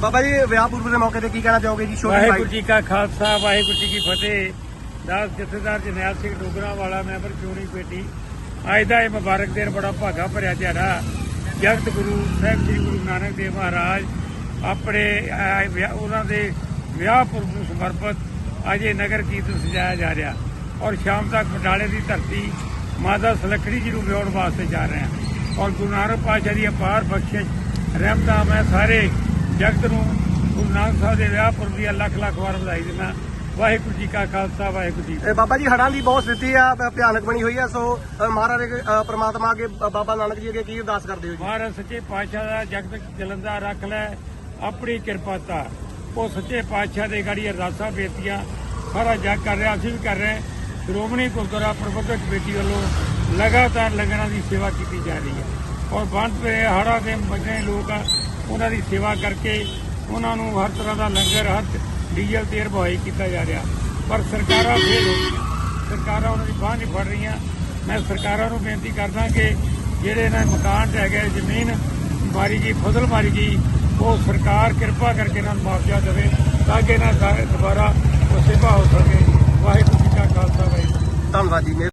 ਬਾਬਾ ਜੀ ਵਿਆਹ ਪੁਰਬ ਦੇ ਮੌਕੇ ਤੇ ਕੀ ਕਹਿਣਾ ਚਾਹੋਗੇ ਜੀ? ਛੋਟੀ ਵਾਹਿਗੁਰੂ ਜੀ ਕਾ ਖਾਲਸਾ ਵਾਹਿਗੁਰੂ ਜੀ ਕੀ ਫਤਿਹ। ਦਾਸ ਜਥੇਦਾਰ ਜਨੈਲ ਸਿੰਘ ਡੋਗਰਾ ਵਾਲਾ ਮੈਂਬਰ ਚੋਣੀ ਪੇਟੀ ਅੱਜ ਦਾ ਇਹ ਮੁਬਾਰਕ ਦਿਨ ਬੜਾ ਭਾਗਾ ਭਰਿਆ ਦਿਹਾੜਾ। ਜਗਤ ਗੁਰੂ ਸਾਹਿਬ ਜੀ ਗੁਰੂ ਨਾਨਕ ਦੇਵ ਮਹਾਰਾਜ ਆਪਣੇ ਵਿਆਹ- ਉਹਨਾਂ ਦੇ ਵਿਆਹ ਪੁਰਬ ਨੂੰ ਸਮਰਪਿਤ ਅੱਜ ਇਹ ਨਗਰ ਕੀਰਤਨ ਸਜਾਇਆ ਜਾ ਰਿਹਾ। ਔਰ ਸ਼ਾਮ ਤੱਕ ਬਟਾਲੇ ਦੀ ਧਰਤੀ ਮਾਤਾ ਸੁਲੱਖਣੀ ਜੀ ਨੂੰ ਵਿਆਹਣ ਵਾਸਤੇ ਜਾ ਰਹੇ ਹਾਂ। ਔਰ ਗੁਰੂ ਨਾਨਕ ਪਾਤਸ਼ਾਹ ਦੀ ਅਪਾਰ ਬਖਸ਼ਿਸ਼ ਰਹਿਮਤਾਂ ਮੈਂ ਸਾਰੇ ਜਗਤ ਨੂੰ ਗੁਰੂ ਨਾਨਕ ਸਾਹਿਬ ਦੇ ਵਿਆਹ ਪੁਰਬ ਦੀਆਂ ਲੱਖ ਲੱਖ ਵਾਰ ਵਧਾਈ ਦਿੰਦਾ। ਵਾਹਿਗੁਰੂ ਜੀ ਕਾ ਖਾਲਸਾ ਵਾਹਿਗੁਰੂ ਜੀ ਬਾਬਾ ਜੀ ਹੜਾਂ ਦੀ ਬਹੁਤ ਸਥਿਤੀ ਆ ਭਿਆਨਕ ਬਣੀ ਹੋਈ ਆ ਸੋ ਮਹਾਰਾਜ ਪ੍ਰਮਾਤਮਾ ਅੱਗੇ ਬਾਬਾ ਨਾਨਕ ਜੀ ਅੱਗੇ ਕੀ ਅਰਦਾਸ ਕਰਦੇ ਹੋ ਜੀ? ਮਹਾਰਾਜ ਸੱਚੇ ਪਾਤਸ਼ਾਹ ਦਾ ਜਗਤ ਜਲੰਦਾ ਰੱਖ ਲੈ ਆਪਣੀ ਕਿਰਪਾ ਤਾ। ਉਹ ਸੱਚੇ ਪਾਤਸ਼ਾਹ ਦੇ ਗਾੜੀ ਅਰਦਾਸਾਂ ਬੇਨਤੀਆਂ ਸਾਰਾ ਜਗ ਕਰ ਰਿਹਾ ਅਸੀਂ ਵੀ ਕਰ ਰਹੇ। ਸ਼੍ਰੋਮਣੀ ਗੁਰਦੁਆਰਾ ਪ੍ਰਬੰਧਕ ਕਮੇਟੀ ਵੱਲੋਂ ਲਗਾਤਾਰ ਲੰਗਰਾਂ ਦੀ ਸੇਵਾ ਕੀਤੀ ਜਾ ਰਹੀ ਹੈ। ਔਰ ਬੰਦ ਪਏ ਹੜ੍ਹਾਂ ਦੇ ਬਚੇ ਲੋਕ ਆ, ਉਹਨਾਂ ਦੀ ਸੇਵਾ ਕਰਕੇ ਉਹਨਾਂ ਨੂੰ ਹਰ ਤਰ੍ਹਾਂ ਦਾ ਲੰਗਰ, ਹਰ ਡੀਜ਼ਲ ਤੇਲ ਬਹਾਈ ਕੀਤਾ ਜਾ ਰਿਹਾ। ਪਰ ਸਰਕਾਰਾਂ ਫੇਲ ਹੋ ਗਈਆਂ ਸਰਕਾਰਾਂ ਉਹਨਾਂ ਦੀ ਬਾਂਹ ਨਹੀਂ ਫੜ ਰਹੀਆਂ। ਮੈਂ ਸਰਕਾਰਾਂ ਨੂੰ ਬੇਨਤੀ ਕਰਦਾ ਕਿ ਜਿਹੜੇ ਇਹਨਾਂ ਮਕਾਨ ਢਹਿ ਗਏ ਜ਼ਮੀਨ ਮਾਰੀ ਗਈ, ਫਸਲ ਮਾਰੀ ਗਈ, ਉਹ ਸਰਕਾਰ ਕਿਰਪਾ ਕਰਕੇ ਇਹਨਾਂ ਨੂੰ ਮੁਆਵਜ਼ਾ ਦੇਵੇ ਤਾਂ ਕਿ ਇਹਨਾਂ ਦਾ ਦੁਬਾਰਾ ਉਹ ਸੇਵਾ ਹੋ ਸਕੇ। ਵਾਹਿਗੁਰੂ ਜੀ ਕਾ ਖਾਲਸਾ, ਵਾਹਿਗੁਰੂ ਜੀ ਧੰਨਵਾਦ ਜੀ।